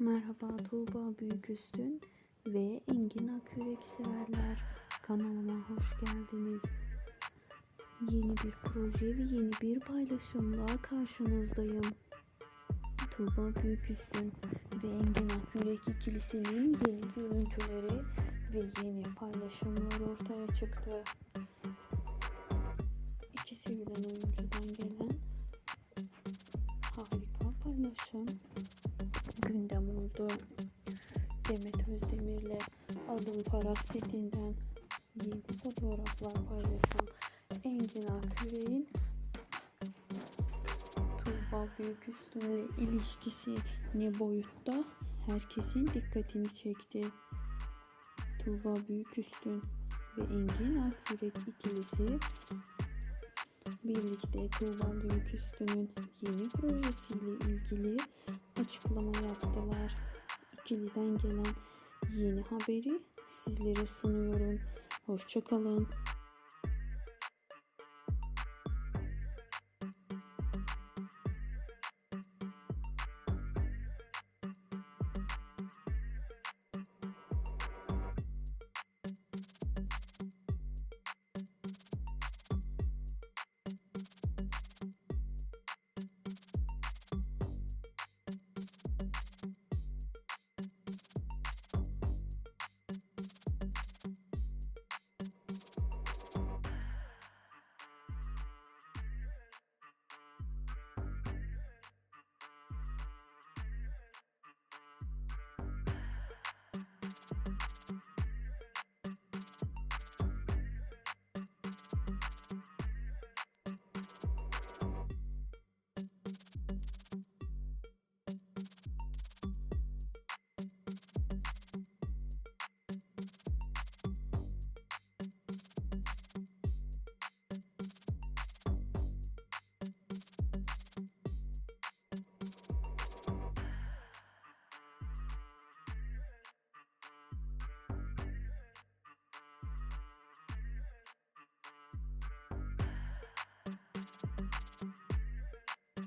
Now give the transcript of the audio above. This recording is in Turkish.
Merhaba Tuğba Büyüküstün ve Engin Akyürek severler. Kanalıma hoş geldiniz. Yeni bir proje ve yeni bir paylaşımla karşınızdayım. Tuğba Büyüküstün ve Engin Akyürek ikilisinin yeni görüntüleri ve yeni paylaşımlar ortaya çıktı. İki sevilen oyuncudan gelen harika paylaşım gündem oldu. Demet Özdemir'le Alın Paras setinden fotoğraflar paylaşan Engin Akyürek'in Tuğba Büyüküstün'le ilişkisi ne boyutta herkesin dikkatini çekti. Tuğba Büyüküstün ve Engin Akyürek ikilisi birlikte Tuğba Büyüküstü'nün yeni projesiyle ilgili açıklama yaptılar. İkiliden gelen yeni haberi sizlere sunuyorum. Hoşçakalın.